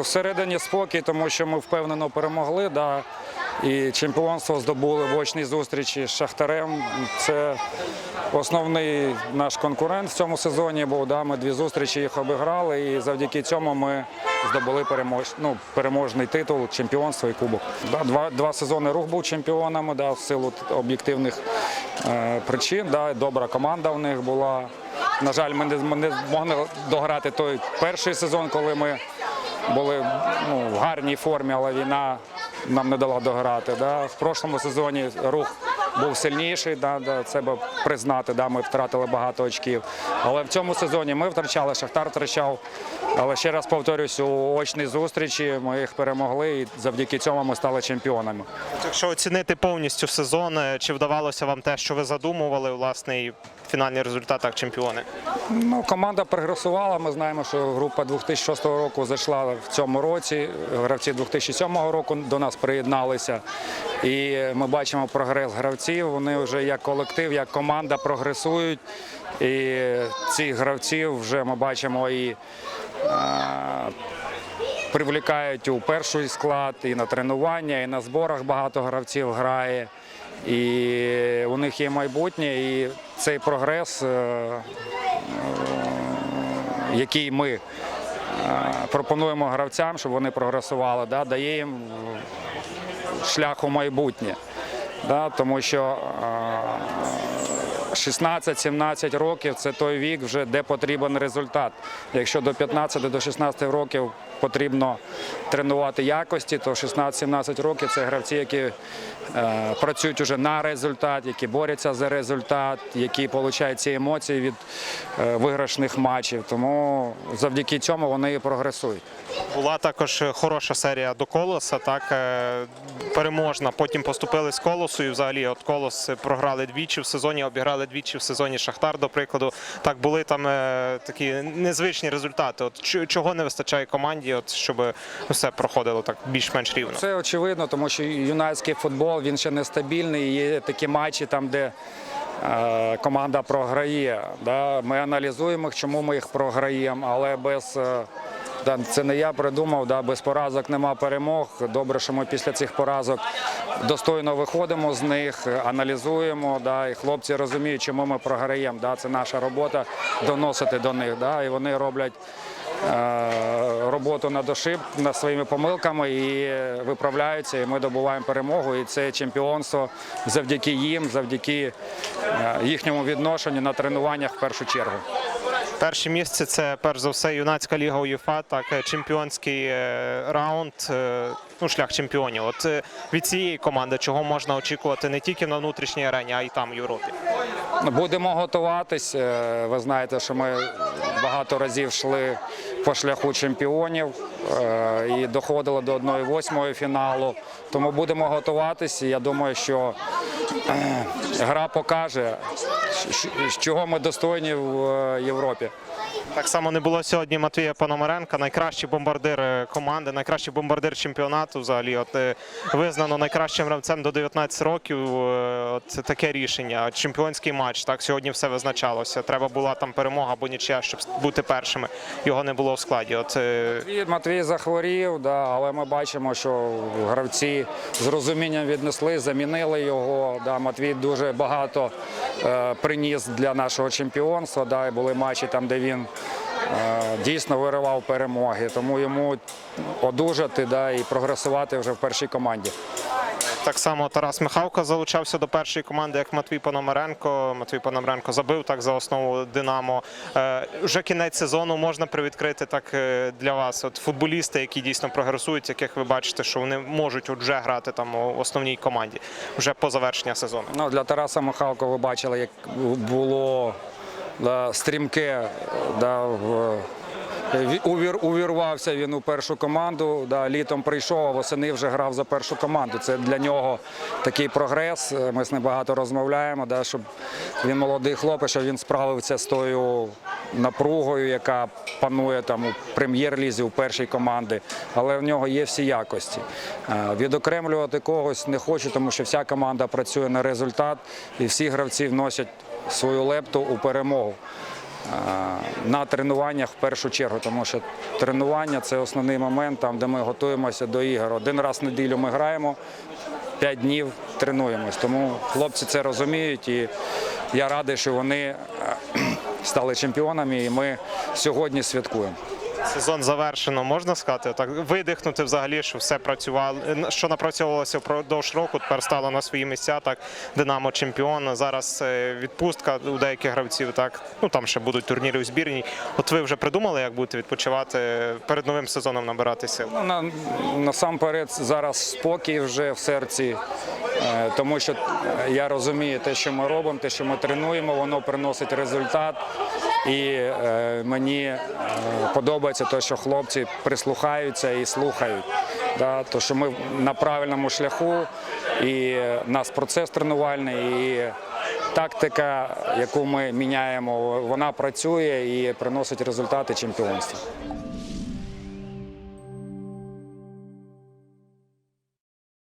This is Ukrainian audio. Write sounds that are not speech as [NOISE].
Всередині спокій, тому що ми впевнено перемогли. Да, і чемпіонство здобули в очній зустрічі з Шахтарем. Це основний наш конкурент в цьому сезоні був. Да, ми дві зустрічі їх обіграли, і завдяки цьому ми здобули перемож, ну, переможний титул, чемпіонство і кубок. Да, два, два сезони рух був чемпіонами да, в силу об'єктивних е, причин. Да, добра команда в них була. На жаль, ми не, змогли дограти той перший сезон, коли ми були ну, в гарній формі, але війна нам не дала дограти. Да. В прошлому сезоні рух був сильніший, да, да, це би признати, да, ми втратили багато очків. Але в цьому сезоні ми втрачали, Шахтар втрачав. Але ще раз повторюсь, у очній зустрічі ми їх перемогли і завдяки цьому ми стали чемпіонами. Якщо оцінити повністю сезон, е, чи вдавалося вам те, що ви задумували, власне, і фінальний результат як чемпіони? Ну, команда прогресувала. Ми знаємо, що група 2006 року зайшла в цьому році. Гравці 2007 року до нас приєдналися. І ми бачимо прогрес гравців. Вони вже як колектив, як команда прогресують. І цих гравців вже ми бачимо і е, привлікають у перший склад, і на тренування, і на зборах багато гравців грає. І у них є майбутнє, і цей прогрес, е, е, який ми пропонуємо гравцям, щоб вони прогресували, да, дає їм шлях у майбутнє. Да, тому що е, 16-17 років це той вік, вже де потрібен результат. Якщо до 15 до 16 років потрібно тренувати якості, то 16-17 років це гравці, які е, працюють уже на результат, які борються за результат, які отримують ці емоції від е, виграшних матчів. Тому завдяки цьому вони і прогресують. Була також хороша серія до колоса, так е, переможна. Потім поступили з колосу, і взагалі от колос програли двічі в сезоні, обіграли двічі в сезоні Шахтар, до прикладу. Так були там е, такі незвичні результати. От чого не вистачає команді, от щоб все проходило так більш-менш рівно. Це очевидно, тому що юнацький футбол він ще нестабільний. Є такі матчі, там, де е, команда програє. Да? Ми аналізуємо, чому ми їх програємо, але без. е, Це не я придумав, да, без поразок нема перемог. Добре, що ми після цих поразок достойно виходимо з них, аналізуємо. Да, і хлопці розуміють, чому ми програємо. Да, це наша робота доносити до них. Да, і вони роблять роботу над ошиб над своїми помилками і виправляються. І ми добуваємо перемогу. І це чемпіонство завдяки їм, завдяки е, їхньому відношенню на тренуваннях в першу чергу. Перше місце це перш за все юнацька ліга УЄФА, так е, чемпіонський е, раунд, е, ну шлях чемпіонів. От е, від цієї команди чого можна очікувати не тільки на внутрішній арені, а й там в Європі. Будемо готуватись. Е, Ви знаєте, що ми багато разів йшли по шляху чемпіонів е, і доходили до 1-8 фіналу. Тому будемо готуватись. Я думаю, що гра покаже, чого ми достойні в е, Європі. Так само не було сьогодні Матвія Пономаренка, найкращий бомбардир е, команди, найкращий бомбардир чемпіонату. Взагалі, от е, визнано найкращим гравцем до 19 років. От таке рішення. Чемпіонський матч. Так сьогодні все визначалося. Треба була там перемога або нічия, щоб бути першими. Його не було в складі. От Матвій, Матвій захворів, да, але ми бачимо, що гравці з розумінням віднесли, замінили його. Да, Матвій дуже багато е, приніс для нашого чемпіонства. Да, і були матчі там, де він е, дійсно виривав перемоги. Тому йому одужати да, і прогресувати вже в першій команді. Так само Тарас Михавко залучався до першої команди, як Матвій Пономаренко. Матвій Пономаренко забив так за основу Динамо. Е, вже кінець сезону можна привідкрити так е, для вас. От футболісти, які дійсно прогресують, яких ви бачите, що вони можуть вже грати там у основній команді вже по завершення сезону. Ну, для Тараса Михалко ви бачили, як було да, стрімке. Да, в, увірвався він у першу команду. Да, літом прийшов, а восени вже грав за першу команду. Це для нього такий прогрес. Ми з ним багато розмовляємо, да, щоб він молодий хлопець, щоб він справився з тою напругою, яка панує там у прем'єр-лізі у першій команди. Але в нього є всі якості. Е, Відокремлювати когось не хочу, тому що вся команда працює на результат і всі гравці вносять свою лепту у перемогу. На тренуваннях в першу чергу, тому що тренування це основний момент, там, де ми готуємося до ігор. Один раз в неділю ми граємо, п'ять днів тренуємось. Тому хлопці це розуміють і я радий, що вони е, [CLEARS THROAT] стали чемпіонами і ми сьогодні святкуємо. Сезон завершено, можна сказати, так видихнути взагалі, що все працювало, що напрацьовувалося впродовж року, тепер стало на свої місця. Так, Динамо чемпіон. Зараз е, відпустка у деяких гравців. Так, ну там ще будуть турніри у збірній. От ви вже придумали, як будете відпочивати перед новим сезоном набирати сил? Ну, на, насамперед зараз спокій вже в серці, е, тому що я розумію те, що ми робимо, те, що ми тренуємо, воно приносить результат. І е, мені е, подобається те, що хлопці прислухаються і слухають. Да, то, що ми на правильному шляху, і е, нас процес тренувальний, і тактика, яку ми міняємо, вона працює і приносить результати чемпіонства.